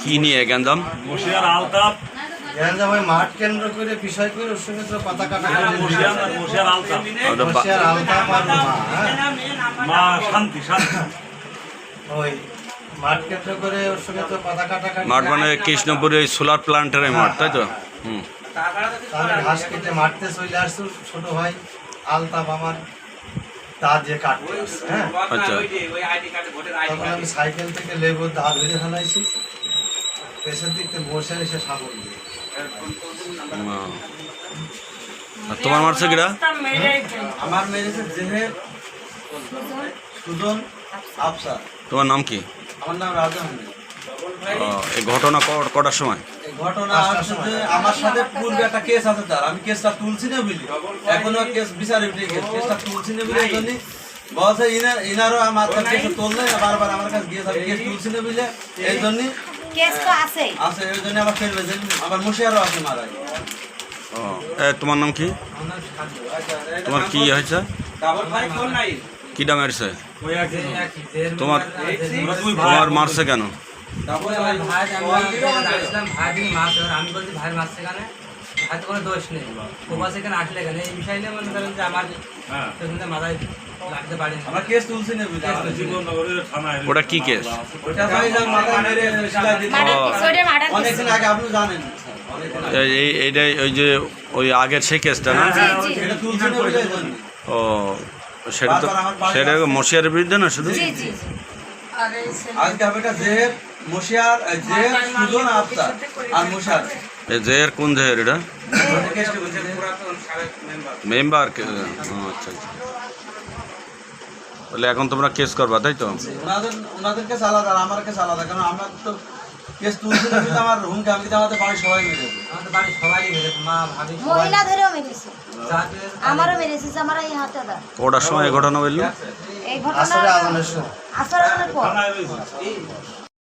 কি নিয়ে বসিয়ার আলতাপ। ওই মাঠ কেন্দ্র করে বিষয় করে পাতা কাটা করে বসিয়ার বসিয়ার আলতাপ। ওটা আলতাপ আর মা হ্যাঁ? শান্তি শান্তি। ওই মাঠ মানে কৃষ্ণপুরে ওই সোলার প্ল্যান্টের এই মাঠ তাই তো? হুম। তাহলে ঘাস কেটে মারতে চলে আসছো ছোট ভাই আলতাপ আমার। দা দিয়ে কাটতে হ্যাঁ? আচ্ছা। তখন আমি সাইকেল থেকে লেবু দা ধরে ফেলাইছি। পেছন দিক থেকে বসে এসে সাগর দিয়ে। আর তোমার মারছে কিরা? আমার মেরেছে জেহের সুজন আফসার। তোমার নাম কি? আমার নাম রাজা এই ঘটনা কটার সময়? ঘটনা হচ্ছে যে আমার সাথে পূর্বে একটা কেস আছে তার। আমি কেসটা তুলছি না বুঝলি? এখনও কেস বিচারে উঠে গেছে কেসটা তুলছি না বুঝলি বলছে ইনার ইনারও আমার কাছে কেস তুললে বারবার আমার কাছে আমি কেস তুলছি না বুঝলে? এই কেস তো আছে। আছে এই জন্য আবার ফেলবে যে আবার মুশিয়ারও আছে মারাই ও এ, তোমার নাম কি? তোমার কি হয়েছে? কি মেরেছে তোমার তোমার মারছে কেন? তারপরে ভাই ভাই আমি আসলাম ভাই দিন মাছ এবার আমি বলছি ভাই মাছ সেখানে? ভাই কোনো দোষ নেই। আসলে কেন? এই বিষয় নিয়ে মনে করেন যে আমার হ্যাঁ। মাথায় লাগতে পারি আমরা কেস তুলছি না বুঝলি জীবননগরের থানায় ওটা কি কেস ওটা ভাই যা মাথা মেরে শিলা দিতে মার্ডার কেস ওইটা মার্ডার কেস অনেকদিন আগে আপনি জানেন। আগে। এই এই- এইটাই ওই যে ওই আগের সেই কেসটা না? এই জন্য। ও সেটা তো সেটা মশিয়ার বিরুদ্ধে না শুধু? জি জি আজকে হবে একটা জেহের মুশিয়ার সুজন আফতার আর মুশার। কোন জেহের এটা? মেম্বার আচ্ছা আচ্ছা। বলে এখন তোমরা কেস করবা তাই তো? ওনাদের ওনাদের কেস আলাদা আর আমার কেস আলাদা কারণ আমরা তো কেস তুলছি আমার হুমকি আমি তো আমাদের বাড়ির সবাই মেরেছে। আমাদের বাড়ির সবাই মেরেছে মা ভাবি মহিলা ধরেও মেরেছে। আমারও মেরেছে আমার এই হাতে দা কটার সময় ঘটনা বলল এই ঘটনা আসলে আজানের সময়। আসর আজানের পর। থানায় রয়েছে